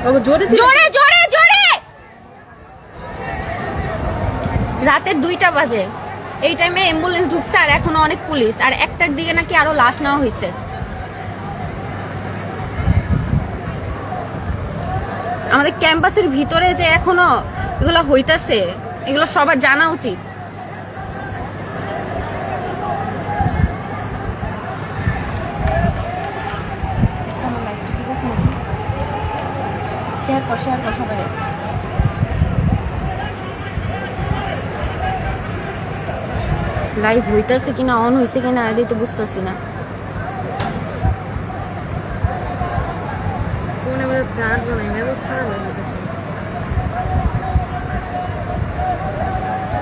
জোরে রাতের দুইটা বাজে। এই টাইমে অ্যাম্বুলেন্স ঢুকছে আর এখনও অনেক পুলিশ। আর একটার দিকে নাকি আরও লাশ নেওয়া হয়েছে আমাদের ক্যাম্পাসের ভিতরে যে এখনও এগুলো হইতাছে, এগুলো সবার জানা উচিত ঠিক আছে নাকি শেয়ার কর শেয়ার কর সবাই। লাইভ হইতাছে কিনা অন হইছে কিনা এটাই তো বুঝতেছি না। চার্জ নাই হইতাছে।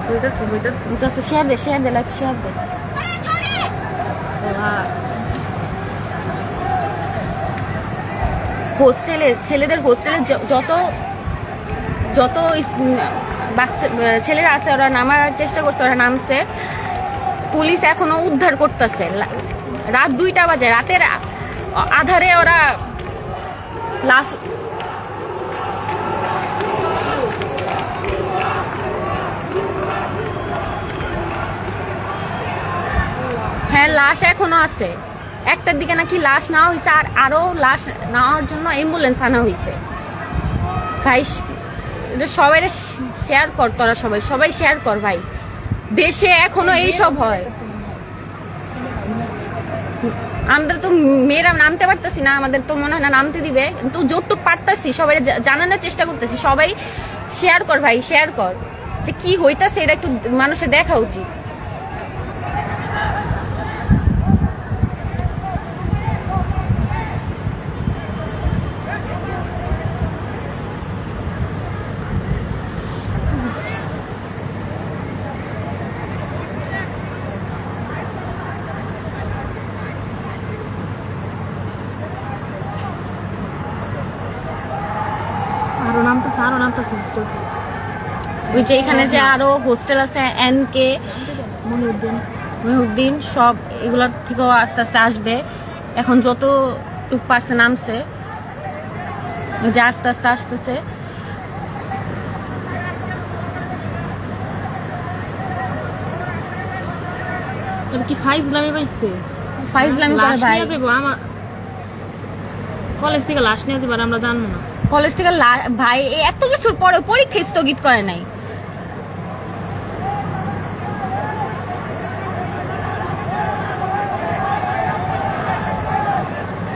হইতাছে হইতাছে। শেয়ার দে শেয়ার দে লাইভ শেয়ার দে। হোস্টেলে, ছেলেদের হোস্টেলে যত যত বাচ্চা ছেলেরা আছে, ওরা নামার চেষ্টা করছে, ওরা নামছে। পুলিশ এখনও উদ্ধার করতেছে। রাত দুইটা বাজে, রাতের আধারে ওরা লাশ হ্যাঁ লাশ এখনও আছে। একটার দিকে নাকি লাশ নেওয়া হয়েছে আর আরও লাশ নেওয়ার জন্য অ্যাম্বুলেন্স আনা হয়েছে। ভাই, এটা সবাই শেয়ার কর তোরা সবাই সবাই শেয়ার কর ভাই। দেশে এখনও এই সব হয়। আমরা তো মেয়েরা নামতে পারতেছি না, আমাদের তো মনে হয় না নামতে দিবে। কিন্তু যতটুক পারতাছি সবাই জানানোর চেষ্টা করতেছি। সবাই শেয়ার কর ভাই শেয়ার কর। যে কি হইতাছে এটা একটু মানুষের দেখা উচিত। আরও আরও নামতেছে ওই যে এখানে যে আরও হোস্টেল আছে এন কে মহিউদ্দিন। সব এগুলোর থেকেও আস্তে আস্তে আসবে। এখন যত টুক পার্সে নামছে যে আস্তে আস্তে আসতেছে। কি ফাইজ লামে পাইছে ফাইজলামি করে লাশ ভাই। নিয়ে যাব আমার কলেজ থেকে লাশ নিয়ে যাব আমরা জানব না। কলেজ থেকে ভাই এত কিছুর পরে পরীক্ষা স্থগিত করে নাই।